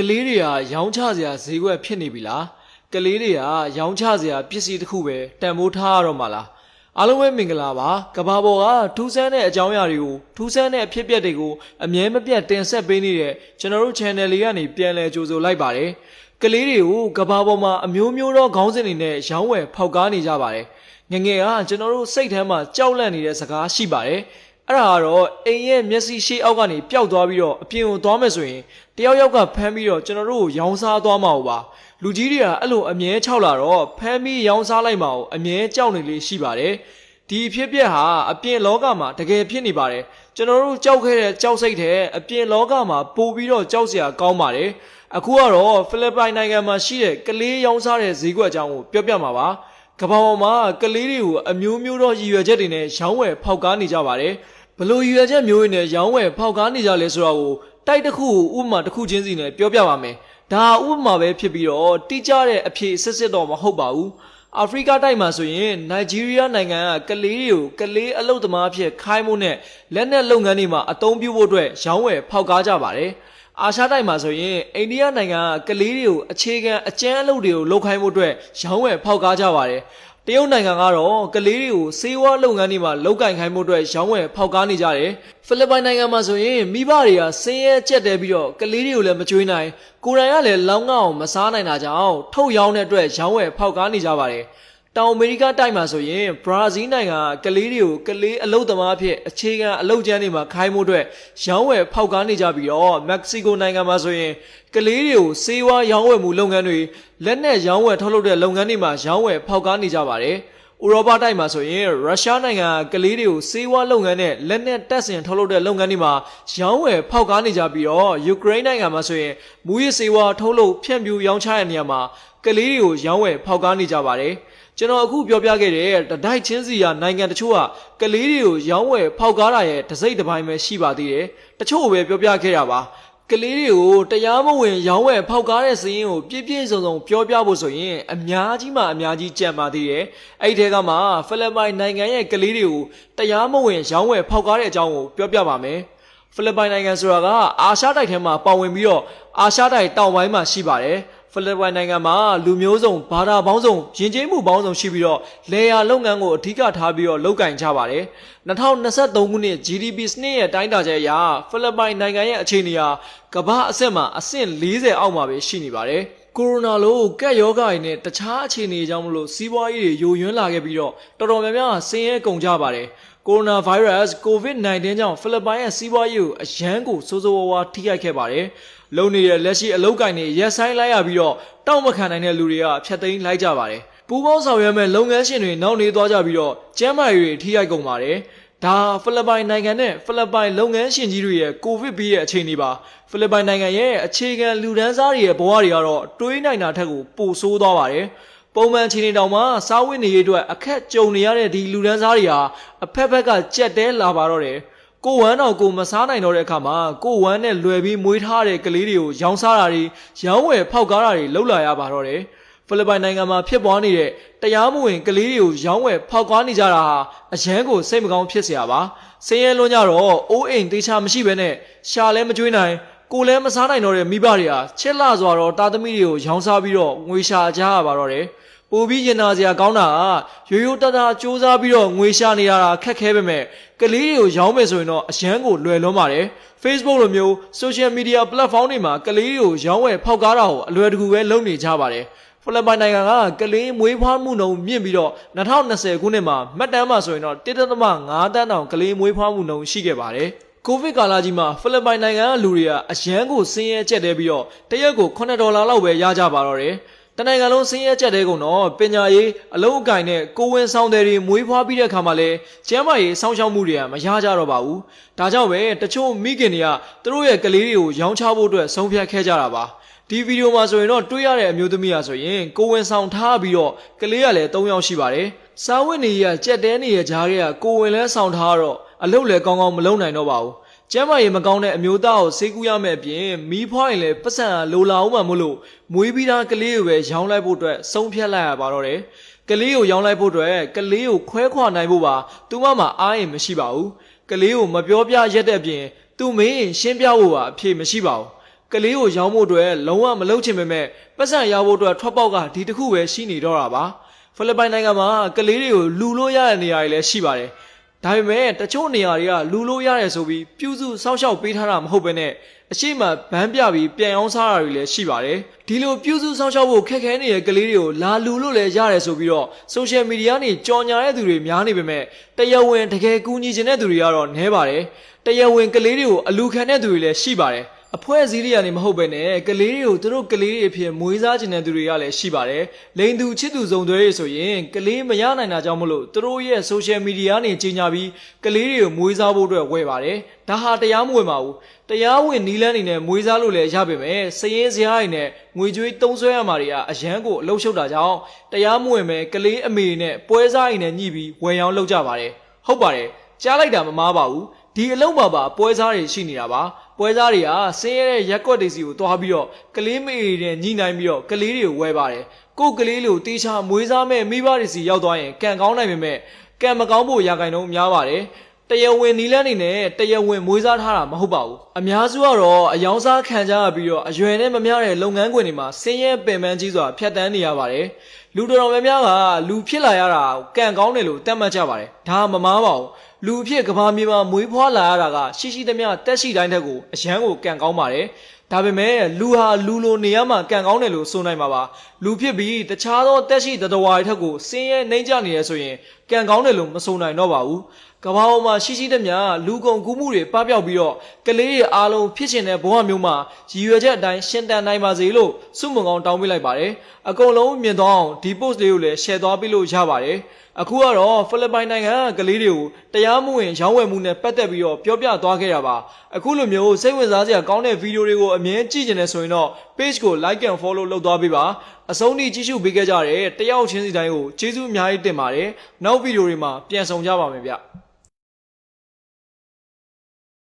ကလေးတွေကရောင်းချစရာဈေးကွက်ဖြစ်နေပြီလားကလေးတွေကရောင်းချစရာပစ္စည်းတစ်ခုပဲတန်ဖိုးထားရတော့မှာလားအားလုံးပဲမင်္ဂလာပါကဘာပေါ်ကထူးဆန်းတဲ့အကြောင်းအရာတွေကိုထူးဆန်းတဲ့အဖြစ်အပျက်တွေကိုအမြဲမပြတ်တင်ဆက်ပေးနေတဲ့ကျွန်တော်တို့ channel လေးကနေပြန်လည်ကြိုဆိုလိုက်ပါတယ်ကလေးတွေကိုကဘာပေါ်မှာအမျိုးမျိုးသောခေါင်းစဉ်တွေနဲ့ရောင်းဝယ်ဖောက်ကားနေကြပါတယ်ငယ်ငယ်ကကျွန်တော်တို့စိတ်ထဲမှာကြောက်လန့်နေတဲ့စကားရှိပါတယ် အဲ့ဒါကတော့အိမ်ရဲ့မျက်စိရှေ့အောက်ကနေပျောက်သွားပြီးတော့အပြင်ကိုသွားမယ်ဆိုရင်တယောက်ယောက်ကဖမ်းပြီးတော့ကျွန်တော်တို့ကိုရောင်းစားသွားမှာပါလူကြီးတွေကအဲ့လိုအမြဲခြောက်လာတော့ဖမ်းပြီးရောင်းစားလိုက်မှာကိုအမြဲကြောက်နေလေရှိပါတယ်ဒီအဖြစ်အပျက်ဟာအပြင်လောကမှာတကယ်ဖြစ်နေပါတယ်ကျွန်တော်တို့ကြောက်ခဲ့တဲ့ကြောက်စိတ်တဲ့အပြင်လောကမှာပို့ပြီးတော့ကြောက်စရာကောင်းပါတယ်အခုကတော့ဖိလစ်ပိုင်နိုင်ငံမှာရှိတဲ့ကလေးရောင်းစားတဲ့ဈေးကွက်အကြောင်းကိုပြောပြမှာပါကမ္ဘာပေါ်မှာကလေးတွေကိုအမျိုးမျိုးသောရည်ရွယ်ချက်တွေနဲ့ရောင်းဝယ်ဖောက်ကားနေကြပါတယ် ဘလို့ရည်ရွယ်ချက်မျိုးတွေနဲ့ရောင်းဝယ်ဖောက်ကားနေကြလဲဆိုတာကိုတိုက်တစ်ခုကိုဥပမာတစ်ခုချင်းစီနဲ့ပြောပြပါမယ်ဒါဥပမာပဲဖြစ်ပြီးတော့တိကျတဲ့အဖြေစစ်စစ်တော့မဟုတ်ပါဘူးအာဖရိကတိုက်မှာဆိုရင်နိုင်ဂျီးရီးယားနိုင်ငံကကလေးတွေကိုကလေးအလုတ်သမားအဖြစ်ခိုင်းမှုနဲ့လက်နက်လုပ်ငန်းတွေမှာအသုံးပြုဖို့အတွက်ရောင်းဝယ်ဖောက်ကားကြပါတယ်အာရှတိုက်မှာဆိုရင်အိန္ဒိယနိုင်ငံကကလေးတွေကိုအခြေခံအကျန်းအလုပ်တွေကိုလုပ်ခိုင်းမှုအတွက်ရောင်းဝယ်ဖောက်ကားကြပါတယ် တရုတ်နိုင်ငံကတော့ကလေးတွေကိုစေဝါလုပ်ငန်းတွေမှာလောက်ကင်ခိုင်းမှုအတွက်ရောင်းဝယ်ဖောက်ကားနေကြတယ်ဖိလစ်ပိုင်နိုင်ငံမှာဆိုရင်မိဘတွေကဆင်းရဲကြက်တဲပြီးတော့ကလေးတွေကိုလည်းမကြွေးနိုင်ကိုယ်တိုင်ကလည်းလောင်းငောင်းမစားနိုင်တာကြောင့်ထုတ်ရောင်းတဲ့အတွက်ရောင်းဝယ်ဖောက်ကားနေကြပါတယ် တောင်အမေရိကတိုက်မှာဆိုရင်ဘရာဇီးနိုင်ငံကကလေးတွေကိုကလေးအလုတ်သမားအဖြစ်အခြေခံအလုတ်ကျန်းတွေမှာခိုင်းမှုအတွက်ရောင်းဝယ်ဖောက်ကားနေကြပြီးတော့မက္ကဆီကိုနိုင်ငံမှာဆိုရင်ကလေးတွေကိုစေဝါရောင်းဝယ်မှုလုပ်ငန်းတွေလက်နက်ရောင်းဝယ်ထုတ်လုပ်တဲ့လုပ်ငန်းတွေမှာရောင်းဝယ်ဖောက်ကားနေကြပါတယ်ဥရောပတိုက်မှာဆိုရင်ရုရှားနိုင်ငံကကလေးတွေကိုစေဝါလုပ်ငန်းနဲ့လက်နက်တပ်ဆင်ထုတ်လုပ်တဲ့လုပ်ငန်းတွေမှာရောင်းဝယ်ဖောက်ကားနေကြပြီးတော့ယူကရိန်းနိုင်ငံမှာဆိုရင်မူရစ်စေဝါထုတ်လုပ်ဖြန့်ဖြူးရောင်းချတဲ့နေရာမှာကလေးတွေကိုရောင်းဝယ်ဖောက်ကားနေကြပါတယ် ကျွန်တော်အခုပြောပြခဲ့တဲ့တတိုက်ချင်းစီယာနိုင်ငံတချို့ကကလေးတွေကိုရောင်းဝယ်ဖောက်ကားတာရဲ့တစိမ့်တစ်ပိုင်းပဲရှိပါသေးတယ်တချို့ပဲပြောပြခဲ့တာပါကလေးတွေကိုတရားမဝင်ရောင်းဝယ်ဖောက်ကားတဲ့စီးရင်ကိုပြည့်ပြည့်စုံစုံပြောပြဖို့ဆိုရင်အများကြီးမှအများကြီးကြံပါသေးတယ်အဲ့ဒီထဲကမှဖိလစ်ပိုင်နိုင်ငံရဲ့ကလေးတွေကိုတရားမဝင်ရောင်းဝယ်ဖောက်ကားတဲ့အကြောင်းကိုပြောပြပါမယ်ဖိလစ်ပိုင်နိုင်ငံဆိုတာကအာရှတိုက်ထဲမှာပါဝင်ပြီးတော့အာရှတိုက်တောင်ပိုင်းမှာရှိပါတယ် ဖိလစ်ပိုင်နိုင်ငံမှာလူမျိုးစုံဘာသာပေါင်းစုံယဉ်ကျေးမှုပေါင်းစုံရှိပြီးတော့လေယာလုပ်ငန်းကိုအဓိကထားပြီးတော့လုပ်ကင်ကြပါတယ်2023ခုနှစ် GDP စနစ်ရဲ့တိုင်းတာချက်အရဖိလစ်ပိုင်နိုင်ငံရဲ့အခြေအနေဟာကမ္ဘာအဆင့်မှာအဆင့်40အောက်မှာပဲရှိနေပါတယ်ကိုရိုနာလိုကက်ယောဂါတွေနဲ့တခြားအခြေအနေကြောင့်မလို့စီးပွားရေးတွေယိုယွင်းလာခဲ့ပြီးတော့တော်တော်များများဆင်းရဲကုန်ကြပါတယ် ကိုရိုနာဗိုင်းရပ်စ် COVID-19 ကြောင့်ဖိလစ်ပိုင်ရဲ့စီးပွားရေးကိုအရန်ကိုစိုးစိုးဝါးဝါထိခိုက်ခဲ့ပါတယ်။လုံနေတဲ့လက်ရှိအလုတ်ကင်တွေရက်ဆိုင်လိုက်ရပြီးတော့တောက်မခံနိုင်တဲ့လူတွေကဖျက်သိမ်းလိုက်ကြပါတယ်။ပူပေါင်းဆောင်ရွက်မဲ့လုပ်ငန်းရှင်တွေနောက်နေသွားကြပြီးတော့ကျန်းမာရေးတွေထိခိုက်ကုန်ပါတယ်။ဒါဖိလစ်ပိုင်နိုင်ငံနဲ့ဖိလစ်ပိုင်လုပ်ငန်းရှင်ကြီးတွေရဲ့ကိုဗစ်ပြီးရဲ့အခြေအနေပါဖိလစ်ပိုင်နိုင်ငံရဲ့အခြေခံလူဒန်းစားတွေရဲ့ဘဝတွေကတော့တွေးနိုင်တာထက်ကိုပိုဆိုးသွားပါတယ်။ ပုံမှန်ချင်းနေတောင်မှစားဝတ်နေရေးအတွက်အခက်ကြုံနေရတဲ့ဒီလူဒန်းစားတွေဟာအဖက်ဖက်ကကြက်တဲလာပါတော့တယ်ကိုဝမ်းတော့ကိုမစားနိုင်တော့တဲ့အခါမှာကိုဝမ်းနဲ့လွယ်ပြီးမွေးထားတဲ့ကလေးတွေကိုရောင်းစားတာတွေရောင်းဝယ်ဖောက်ကားတာတွေလှုပ်လာရပါတော့တယ်ဖိလစ်ပိုင်နိုင်ငံမှာဖြစ်ပွားနေတဲ့တရားမဝင်ကလေးတွေကိုရောင်းဝယ်ဖောက်ကားနေကြတာဟာအရန်ကိုစိတ်မကောင်းဖြစ်စရာပါဆင်းရဲလွန်းကြတော့အိုးအိမ်တေချာမရှိဘဲနဲ့ရှာလဲမကျွေးနိုင်ကိုလည်းမစားနိုင်တော့တဲ့မိဘတွေဟာချစ်လာစွာတော့တာသမီတွေကိုရောင်းစားပြီးတော့ငွေရှာကြရပါတော့တယ် ပိုပြီးရင်နာစရာကောင်းတာကရိုးရိုးတသားစူးစမ်းပြီးတော့ငွေရှာနေရတာခက်ခဲပေမဲ့ကလေးတွေကိုရောင်းမယ်ဆိုရင်တော့အရန်ကိုလွယ်လွန်းပါတယ် Facebook လိုမျိုး social media platform တွေမှာကလေးတွေကိုရောင်းဝယ်ဖောက်ကားတာကိုအလွယ်တကူပဲလုပ်နေကြပါတယ်ဖိလစ်ပိုင်နိုင်ငံကကလေးမွေးဖွားမှုနှုန်းမြင့်ပြီးတော့2020ခုနှစ်မှာမှတ်တမ်းမှာဆိုရင်တော့1.5တန်းတောင်ကလေးမွေးဖွားမှုနှုန်းရှိခဲ့ပါတယ်ကိုဗစ်ကာလကြီးမှာဖိလစ်ပိုင်နိုင်ငံကလူတွေကအရန်ကိုဆင်းရဲကျက်တဲပြီးတော့တရက်ကို9ဒေါ်လာလောက်ပဲရကြပါတော့တယ် တနိုင်ငံလုံးဆင်းရဲကြက်တဲ့ကုန်တော့ပညာရေးအလုံးအကင်နဲ့ကိုဝင်ဆောင်တဲ့တွေမွေးဖွားပြီးတဲ့ခါမှာလဲကျမ်းမာရေးစောင့်ရှောက်မှုတွေကမရကြတော့ပါဘူး။ဒါကြောင့်ပဲတချို့မိခင်တွေကသူတို့ရဲ့ကလေးတွေကိုရောင်းချဖို့အတွက်ဆုံးဖြတ်ခဲ့ကြတာပါ။ဒီဗီဒီယိုမှာဆိုရင်တော့တွေးရတဲ့အမျိုးသမီးอ่ะဆိုရင်ကိုဝင်ဆောင်ထားပြီးတော့ကလေးကလည်း၃ယောက်ရှိပါတယ်။စာဝတ်နေရကြက်တဲနေရကြားတွေကကိုဝင်လဲဆောင်ထားတော့အလုပ်လည်းကောင်းကောင်းမလုပ်နိုင်တော့ပါဘူး။ ကျမ်းမာရေးမကောင်းတဲ့အမျိုးသားကိုဆေးကူးရမယ့်အပြင်မီးဖွားရင်လည်းပတ်စံလိုလာအောင်မှမလို့မွေးပြီးသားကလေးကိုပဲရောင်းလိုက်ဖို့အတွက်ဆုံးဖြတ်လိုက်ရပါတော့တယ်။ကလေးကိုရောင်းလိုက်ဖို့အတွက်ကလေးကိုခွဲခွာနိုင်ဖို့ပါသူမမှာအားရင်မရှိပါဘူး။ကလေးကိုမပြောပြရက်တဲ့အပြင်သူမင်းရှင်းပြဖို့ပါအဖြေမရှိပါဘူး။ကလေးကိုရောင်းဖို့အတွက်လုံးဝမလုပ်ချင်ပေမဲ့ပတ်စံရဖို့အတွက်ထွက်ပေါက်ကဒီတစ်ခုပဲရှိနေတော့တာပါဖိလစ်ပိုင်နိုင်ငံမှာကလေးတွေကိုလူလို့ရတဲ့နေရာတွေလည်းရှိပါတယ် ဒါပေမဲ့တချို့နေရာတွေကလူလို့ရတယ်ဆိုပြီးပြုစုစောင့်ရှောက်ပေးထားတာမဟုတ်ဘဲနဲ့အရှိမဗန်းပြပြီးပြန်အောင်စားတာတွေလည်းရှိပါတယ်ဒီလိုပြုစုစောင့်ရှောက်ဖို့ခက်ခဲနေတဲ့ကလေးတွေကိုလာလူလို့လည်းရတယ်ဆိုပြီးတော့ social media နေကြော်ညာတဲ့သူတွေများနေပေမဲ့တရားဝင်တကယ်ကူညီချင်တဲ့သူတွေကတော့နည်းပါတယ်တရားဝင်ကလေးတွေကိုအလူခံတဲ့သူတွေလည်းရှိပါတယ် အဖွဲ့အစည်းတွေကနေမဟုတ်ပဲနဲ့ကလေးတွေကိုသူတို့ကလေးတွေအဖြစ်မွေးစားခြင်းတဲ့သူတွေကလည်းရှိပါတယ်။လိန်သူချစ်သူစုံတွေဆိုရင်ကလေးမရနိုင်တာကြောင့်မလို့သူတို့ရဲ့ social media ကနေကြီးညာပြီးကလေးတွေကိုမွေးစားဖို့အတွက်ဝယ်ပါတယ်။ဒါဟာတရားမဝင်ပါဘူး။တရားဝင်နီးလန်းနေနဲ့မွေးစားလို့လည်းရပါမယ်။စည်ရင်းစရာတွေနဲ့ငွေကြွေးတုံးဆွဲရမှာတွေကအရန်ကိုအလုရှုပ်တာကြောင့်တရားမဝင်ပဲကလေးအမေနဲ့ပွဲစားတွေနဲ့ညှိပြီးဝယ်ရောင်းလုပ်ကြပါတယ်။ဟုတ်ပါတယ်။ကြားလိုက်တာမမားပါဘူး။ဒီအလုံးမှာပါပွဲစားတွေရှိနေတာပါ ပွဲစားတွေကဆင်းရဲတဲ့ရက်ကွက်တွေစီကိုတွားပြီးတော့ကလေးမေတွေနဲ့ညှိနှိုင်းပြီးတော့ကလေးတွေကိုဝဲပါတယ်ကို့ကလေးလို့တေချာမွေးစားမဲ့မိဘတွေစီရောက်သွားရင်ကံကောင်းနိုင်ပေမဲ့ကံမကောင်းဖို့ရာဂိုင်တုံးများပါတယ်တရားဝင်နီလန်းနေနဲ့တရားဝင်မွေးစားထားတာမဟုတ်ပါဘူးအများစုကတော့အယောင်စားခံကြရပြီးတော့အရွယ်နဲ့မမျှတဲ့လုပ်ငန်းခွင်တွေမှာဆင်းရဲပင်ပန်းကြီးစွာဖြတ်တန်းနေရပါတယ်လူတော်တော်များများကလူဖြစ်လာရတာကံကောင်းတယ်လို့တတ်မှတ်ကြပါတယ်ဒါမမားပါဘူး လူအဖြစ်ကဘာမြေမှာမွေးဖွားလာရတာကရှိရှိသမျှတက်ရှိတိုင်းထက်ကိုအရန်ကိုကံကောင်းပါတယ်ဒါပေမဲ့လူဟာလူလိုနေရမှာကံကောင်းတယ်လို့ဆိုနိုင်မှာပါလူဖြစ်ပြီးတခြားသောတက်ရှိတတဝါတွေထက်ကိုဆင်းရဲနှိမ့်ကြနေရဆိုရင်ကံကောင်းတယ်လို့မဆိုနိုင်တော့ပါဘူး ကဘာပေါ်မှာရှိရှိသမျှလူကုန်ကူးမှုတွေပပျောက်ပြီးတော့ကလေးတွေအားလုံးဖြစ်ရှင်တဲ့ဘဝမျိုးမှာရည်ရွယ်ချက်အတိုင်းရှင်တန်နိုင်ပါစေလို့စုမုံကောင်းတောင်းပေးလိုက်ပါတယ်အကုန်လုံးမြင်သွားအောင်ဒီ post လေးကိုလည်း share သွားပေးလို့ရပါတယ်အခုကတော့ဖိလစ်ပိုင်နိုင်ငံကကလေးတွေကိုတရားမဝင်ရောင်းဝယ်မှုနဲ့ပတ်သက်ပြီးတော့ပြောပြသွားခဲ့တာပါအခုလိုမျိုးစိတ်ဝင်စားစရာကောင်းတဲ့ဗီဒီယိုတွေကိုအမြင်ကြည့်ကြနေဆိုရင်တော့ page ကို like and follow လုပ်သွားပေးပါ အဆုံးထိကြည့်ရှုပေးခဲ့ကြတဲ့တယောက်ချင်းစီတိုင်းကိုကျေးဇူးအများကြီးတင်ပါတယ်နောက်ဗီဒီယိုတွေမှာပြန်ဆောင်ကြပါမယ်ဗျ